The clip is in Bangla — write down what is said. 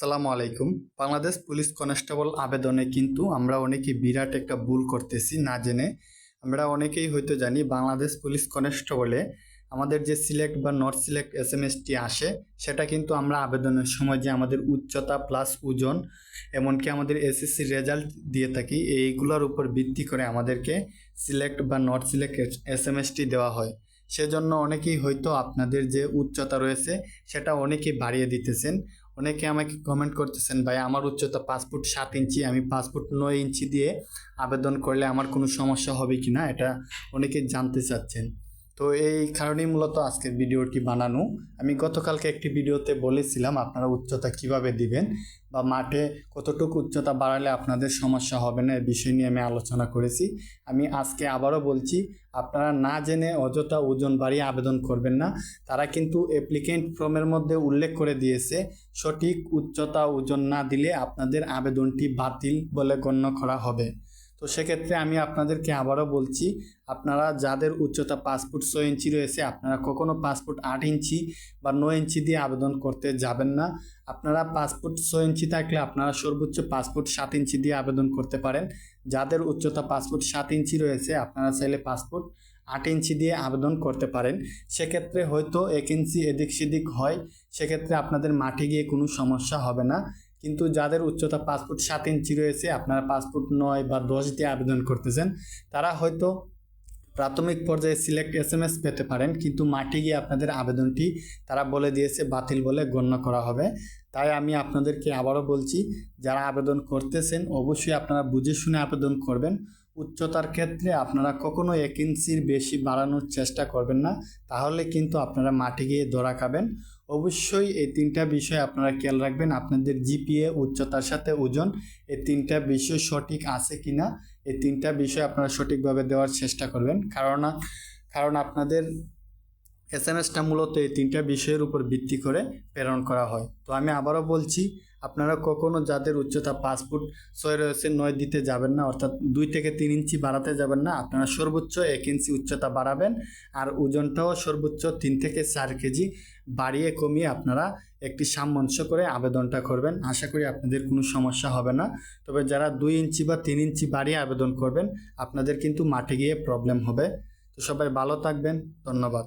সালামু আলাইকুম। বাংলাদেশ পুলিশ কনস্টেবল আবেদনে কিন্তু আমরা অনেকেই বিরাট একটা ভুল করতেছি না জেনে। আমরা অনেকেই হয়তো জানি বাংলাদেশ পুলিশ কনস্টেবলে আমাদের যে সিলেক্ট বা not select S M ST আসে, সেটা কিন্তু আমরা আবেদনের সময় যে আমাদের উচ্চতা প্লাস ওজন, এমনকি আমাদের এসএসসি রেজাল্ট দিয়ে থাকি, এইগুলোর উপর ভিত্তি করে আমাদেরকে সিলেক্ট বা not select S M ST দেওয়া হয়। সেজন্য অনেকেই হয়তো আপনাদের যে উচ্চতা রয়েছে, সেটা অনেকেই বাড়িয়ে দিতেছেন। অনেকে আমাকে কমেন্ট করতেছেন, ভাই, আমার উচ্চতা পাসপোর্ট সাত ইঞ্চি, আমি পাসপোর্ট নয় ইঞ্চি দিয়ে আবেদন করলে আমার কোনো সমস্যা হবে কি না এটা অনেকে জানতে চাচ্ছেন। তো এই কারণেই মূলত আজকের ভিডিওটি বানানো। আমি গতকালকে একটি ভিডিওতে বলেছিলাম আপনারা উচ্চতা কীভাবে দিবেন বা মাঠে কতটুকু উচ্চতা বাড়ালে আপনাদের সমস্যা হবে না, এ বিষয় নিয়ে আমি আলোচনা করেছি। আমি আজকে আবারও বলছি, আপনারা না জেনে অযথা ওজন বাড়িয়ে আবেদন করবেন না। তারা কিন্তু অ্যাপ্লিকেন্ট ফর্মের মধ্যে উল্লেখ করে দিয়েছে, সঠিক উচ্চতা ওজন না দিলে আপনাদের আবেদনটি বাতিল বলে গণ্য করা হবে। তো সেক্ষেত্রে আমি আপনাদেরকে আবারও বলছি, আপনারা যাদের উচ্চতা পাঁচ ফুট ছয় ইঞ্চি রয়েছে, আপনারা কখনও পাঁচ ফুট আট ইঞ্চি বা নয় ইঞ্চি দিয়ে আবেদন করতে যাবেন না। আপনারা পাঁচ ফুট ছয় ইঞ্চি থাকলে আপনারা সর্বোচ্চ পাঁচ ফুট সাত ইঞ্চি দিয়ে আবেদন করতে পারেন। যাদের উচ্চতা পাঁচ ফুট সাত ইঞ্চি রয়েছে, আপনারা চাইলে পাঁচ ফুট আট ইঞ্চি দিয়ে আবেদন করতে পারেন। সেক্ষেত্রে হয়তো এক ইঞ্চি এদিক সেদিক হয়, সেক্ষেত্রে আপনাদের মাঠে গিয়ে কোনো সমস্যা হবে না। কিন্তু যাদের উচ্চতা পাসপোর্ট সাত ইঞ্চি রয়েছে, আপনারা পাসপোর্ট নয় বা দশ দিয়ে আবেদন করতেছেন, তারা হয়তো প্রাথমিক পর্যায়ে সিলেক্ট এস এম এস পেতে পারেন, কিন্তু মাঠে গিয়ে আপনাদের আবেদনটি তারা বলে দিয়েছে, বাতিল বলে গণ্য করা হবে। তাই আমি আপনাদেরকে আবারও বলছি, যারা আবেদন করতেছেন, অবশ্যই আপনারা বুঝে শুনে আবেদন করবেন। উচ্চতার ক্ষেত্রে আপনারা কখনো এক ইঞ্চির বেশি বাড়ানোর চেষ্টা করবেন না। তাহলে কিন্তু আপনারা মাঠে গিয়ে ধরা খাবেন। অবশ্যই এই তিনটা বিষয় আপনারা খেয়াল রাখবেন, আপনাদের জিপিএ, উচ্চতার সাথে ওজন, এই তিনটা বিষয় সঠিক আছে কি না এই তিনটা বিষয় আপনারা সঠিকভাবে দেওয়ার চেষ্টা করবেন। কারণ কারণ আপনাদের এস এম এসটা মূলত এই তিনটা বিষয়ের উপর ভিত্তি করে প্রেরণ করা হয়। তো আমি আবারও বলছি, আপনারা কখনো যাদের উচ্চতা পাঁচ ফুট ছয় রয়েছে, নয় দিতে যাবেন না, অর্থাৎ দুই থেকে তিন ইঞ্চি বাড়াতে যাবেন না, আপনারা সর্বোচ্চ এক ইঞ্চি উচ্চতা বাড়াবেন আর ওজনটাও সর্বোচ্চ তিন থেকে চার কেজি বাড়িয়ে কমিয়ে আপনারা একটি সামঞ্জস্য করে আবেদনটা করবেন। আশা করি আপনাদের কোনো সমস্যা হবে না। তবে যারা দুই ইঞ্চি বা তিন ইঞ্চি বাড়িয়ে আবেদন করবেন, আপনাদের কিন্তু মাঠে গিয়ে প্রবলেম হবে। তো সবাই ভালো থাকবেন, ধন্যবাদ।